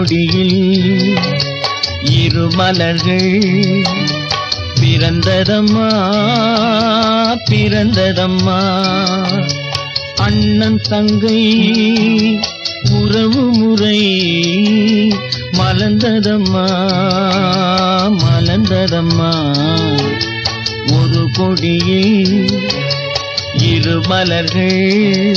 கொடியில் இரு மலர்கள் பிறந்ததம்மா பிறந்ததம்மா. அண்ணன் தங்கை உறவு முறை மலர்ந்ததம்மா மலர்ந்ததம்மா. ஒரு கொடியில் இரு மலர்கள்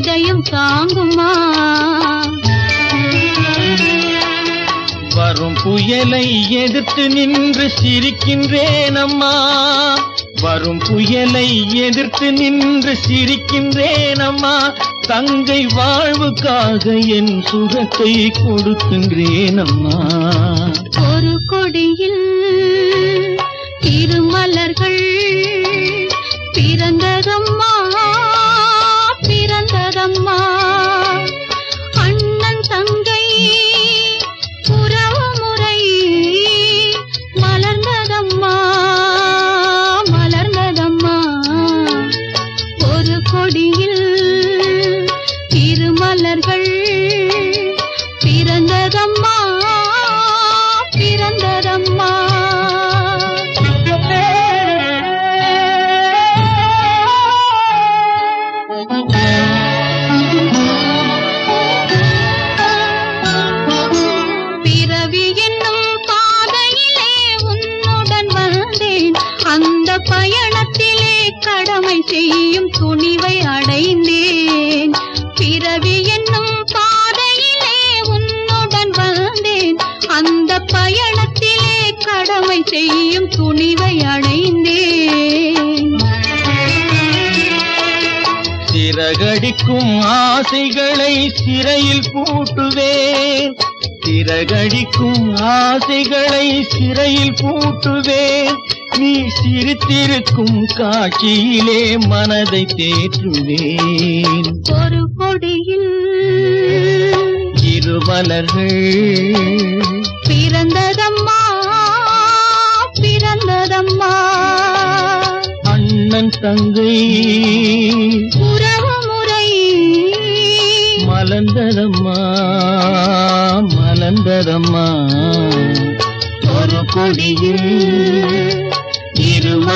இதயம் தாங்குமா? வரும் புயலை எதிர்த்து நின்று சிரிக்கின்றேன் அம்மா. வரும் புயலை எதிர்த்து நின்று சிரிக்கின்றேன் அம்மா. தங்கை வாழ்வுக்காக என் சுகத்தை கொடுக்கின்றேன் அம்மா. ஒரு கொடியில் திருமலர்கள் பிறந்ததம்மா அந்த பயணத்திலே கடமை செய்யும் துணிவை அடைந்தேன். பிறவி என்னும் பாதையிலே உன்னுடன் வந்தேன். அந்த பயணத்திலே கடமை செய்யும் துணிவை அடைந்தேன். சிறகடிக்கும் ஆசைகளை சிறையில் பூட்டுவேன். சிறகடிக்கும் ஆசைகளை சிறையில் பூட்டுவேன். நீ சிரித்திருக்கும் காட்சியிலே மனதை தேற்றுவேன். ஒரு கொடியில் இருமலர்கள் பிறந்ததம்மா பிறந்ததம்மா. அண்ணன் தங்கை உறவு முறை மலர்ந்ததம்மா மலர்ந்ததம்மா. ஒரு கொடியில்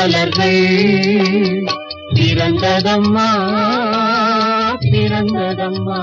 மலர்கள் பிறந்ததம்மா பிறந்ததம்மா.